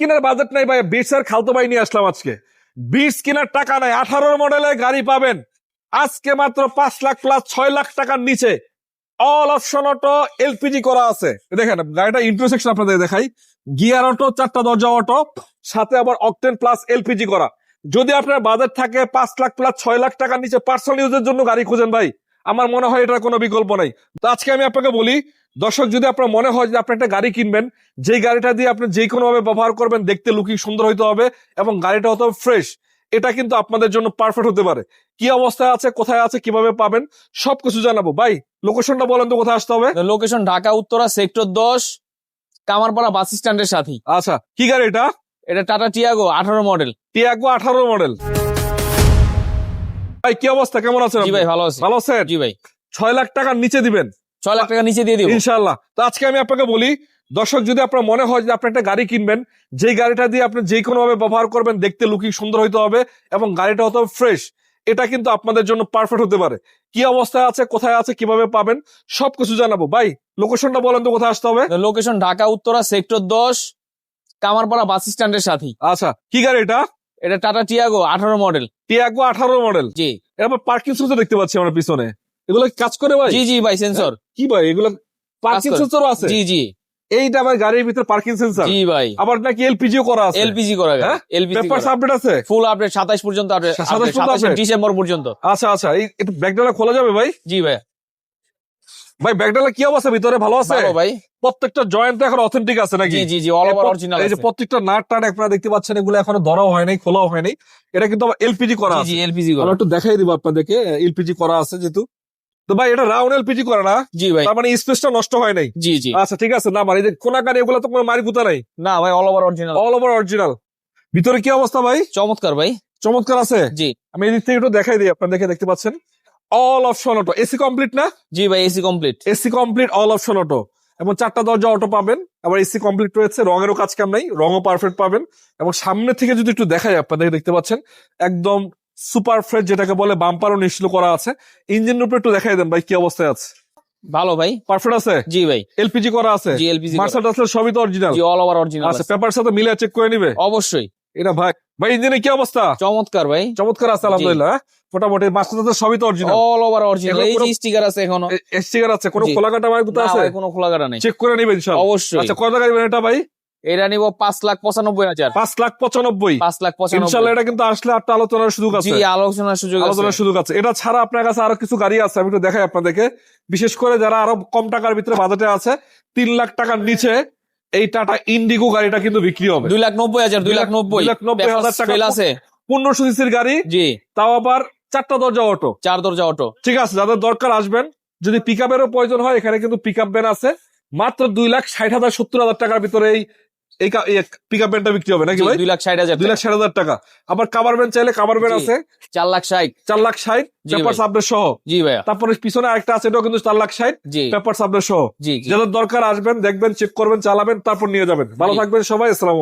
কেনার বাজেট নাই ভাই, বিশ এর খালতো ভাই নিয়ে আসলাম আজকে। বিশ কেনার টাকা নাই, আঠারোর মডেলের গাড়ি পাবেন। আজকে মাত্র পাঁচ লাখ প্লাস ছয় লাখ টাকার নিচে। অল অপশন অটো এলপিজি করা আছে। দেখেন, গাড়িটা ইন্টারসেকশন আপনাদের দেখাই। গিয়ার অটো চারটা দরজা অটো সাথে আবার অকটেন প্লাস এলপিজি করা। যদি আপনার বাজেট থাকে পাঁচ লাখ প্লাস ছয় লাখ টাকার নিচে পার্সোনাল ইউজের জন্য গাড়ি খুঁজেন ভাই। আমার মনে হয় এটার কোনো বিকল্প নাই। তো আজকে আমি আপনাকে বলি দর্শক যদি আপনার মনে হয় যে আপনি একটা গাড়ি কিনবেন যেই গাড়িটা দিয়ে আপনি যে কোনো ভাবে ব্যবহার করবেন দেখতে লুকিং সুন্দর হইতে হবে এবং গাড়িটা হতে হবে ফ্রেশ এটা কিন্তু আপনাদের জন্য পারফেক্ট হতে পারে। কি অবস্থায় আছে কোথায় আছে কীভাবে পাবেন সবকিছু জানাব। ভাই লোকেশনটা বলেন তো কোথায় আসতে হবে? লোকেশন ঢাকা উত্তরা সেক্টর দশ কামারপাড়া বাস স্ট্যান্ডের সাথে আচ্ছা কি গাড়ি এটা? এটা টাটা টিয়াগো আঠারো মডেল টিয়াগো আঠারো মডেল ভাই কি অবস্থা? কেমন আছেন জি ভাই ভালো আছি। ভালো আছেন? জি ভাই। ছয় লাখ টাকার নিচে দিবেন। ছয় লাখ টাকা নিচে দিয়ে দিব। ইনশাল্লাহ তো আজকে আমি আপনাকে বলি দর্শক যদি আপনার মনে হয় যে আপনি একটা গাড়ি কিনবেন যেই গাড়িটা দিয়ে আপনি যে কোনো ভাবে ব্যবহার করবেন দেখতে লুকিং সুন্দর হইতে হবে এবং গাড়িটা হতে হবে ফ্রেশ এটা কিন্তু আপনাদের জন্য পারফেক্ট হতে পারে। কি অবস্থায় আছে কোথায় আছে কীভাবে পাবেন সবকিছু জানাব। ভাই লোকেশনটা বলেন তো কোথায় আসতে হবে? লোকেশন ঢাকা উত্তরা সেক্টর দশ কামারপাড়া বাস স্ট্যান্ডের সাথে আচ্ছা কি গাড়ি এটা? এটা টাটা টিয়াগো আঠারো মডেল টিয়াগো আঠারো মডেল জি। এরপর পার্কিং সেন্সর দেখতে পাচ্ছি আমার পিছনে। এগুলো কাজ করে ভাই? জি জি ভাই সেন্সর কি ভাই? এগুলো পার্কিং করে। সেন্সরও আছে? জি জি। এইটা আমার গাড়ির ভিতরে পার্কিং সেন্সর জি ভাই। আবার নাকি এলপিজিও করা আছে? এলপিজি করা হ্যাঁ? এলপিজি পেপার আপডেট আছে? ফুল আপডেট সাতাশ পর্যন্ত update, 27 পর্যন্ত 27 ডিসেম্বর পর্যন্ত। আচ্ছা আচ্ছা। এই একটু ব্যাগডালা খোলা যাবে ভাই? জি ভাই। ভাই ব্যাগডালা কি অবস্থা? ভিতরে ভালো আছে? ভালো ভাই। প্রত্যেকটা জয়েন্ট এখন অথেন্টিক আছে নাকি? জি জি জি অল ওভার অরিজিনাল এই যে প্রত্যেকটা নাট টাট আপনারা দেখতে পাচ্ছেন এগুলো এখনও ধরাও হয় নাই খোলাও হয় নাই। এটা কিন্তু আবার এলপিজি করা আছে। জি এলপিজি করা। একটু দেখাই দিব আপনাদেরকে। এলপিজি করা আছে যেহেতু। তো ভাই এটা রাউন্ড এলপিজি করে না? জি ভাই। তার মানে স্পেসটা নষ্ট হয় নাই? জি জি। আচ্ছা ঠিক আছে না মানে এই যে কোনা গাড়ি এগুলো তো কোনো মারি গুতা নাই? না ভাই all over original all over original ভিতরে কি অবস্থা ভাই? চমৎকার ভাই। চমৎকার আছে? জি। আমি এদিক থেকে একটু দেখাই দিই আপনাদেরকে দেখতে পাচ্ছেন। All option auto AC complete না? জি ভাই AC complete AC complete all option auto এবং চারটা দরজা অটো পাবেন। আবার এসি কমপ্লিট রয়েছে রঙেরও কাজ কাম নাই রঙও পারফেক্ট পাবেন। এবং সামনে থেকে যদি একটু দেখাই আপনাদের দেখতে পাচ্ছেন একদম সুপার ফ্রেশ যেটাকে বলে বাম্পারও নিশ্চিত করা আছে। ইঞ্জিন উপরে একটু দেখাই দেন ভাই কি অবস্থায় আছে। ভালো ভাই। পারফেক্ট আছে? জি ভাই। এলপিজি করা আছে? জি এলপিজি মার্সেল টার্সেল সবই তো অরিজিনাল জি অল ওভার অরিজিনাল আছে। পেপার সাথে মিলে চেক করে নিবে? অবশ্যই। এটা ভাই ভাই ইঞ্জিনের কি অবস্থা? চমৎকার ভাই। চমৎকার আছে আলহামদুলিল্লাহ হ্যাঁ? মোটামুটি মার্সেল টার্সেল সবই তো অরিজিনাল অল ওভার অরিজিনাল এই যে স্টিকার আছে এখনও। স্টিকার আছে। কোনো। খোলা কাটা গুতো না আছে? ভাই কোনো খোলা কাটা নাই। চেক করে নিবে ইনশাআল্লাহ অবশ্যই। আচ্ছা কত টাকা দিবেন এটা ভাই? এটা নিব পাঁচ লাখ পঁচানব্বই হাজার। পাঁচ লাখ পঁচানব্বই। পাঁচ লাখ পঁচানব্বই। এটা কিন্তু আসলে একটা আলোচনার সুযোগ আছে। আলোচনার সুযোগ আছে। আলোচনার সুযোগ আছে। এটা ছাড়া আপনার কাছে আরও কিছু গাড়ি আছে আমি একটু দেখাই আপনাদেরকে। বিশেষ করে যারা আরও কম টাকার ভিতরে বাজেটে আছে তিন লাখ টাকার নিচে এই টাটা ইন্ডিগো গাড়িটা কিন্তু বিক্রি হবে। দুই লাখ নব্বই হাজার দুই লাখ নব্বই। লাখ নব্বই হাজার টাকা আছে। পনেরোশো সিসির গাড়ি জি। তাও আবার চারটা দরজা অটো চার দরজা অটো ঠিক আছে যাদের দরকার আসবেন যদি পিক প্রয়োজন হয় এখানে কিন্তু পিক আপ ভ্যান আছে। মাত্র দুই লাখ ষাট হাজার সত্তর হাজার টাকার ভিতরে এই এই পিক আপ ভ্যানটা বিক্রি হবে নাকি ভাই? দুই লাখ ষাট হাজার দুই লাখ ষাট হাজার টাকা। আবার কাভার ভ্যান চাইলে কাভার ভ্যান আছে। চার লাখ ষাট। চার লাখ ষাট পেপার ভাই। সাবডেট সহ। জি ভাইয়া। তারপরে পিছনে আরেকটা আছে এটাও কিন্তু চার লাখ ষাট পেপার সাবডেট সহ। যাদের দরকার আসবেন দেখবেন চেক করবেন চালাবেন তারপর নিয়ে যাবেন। ভালো থাকবেন সবাই আসসালাম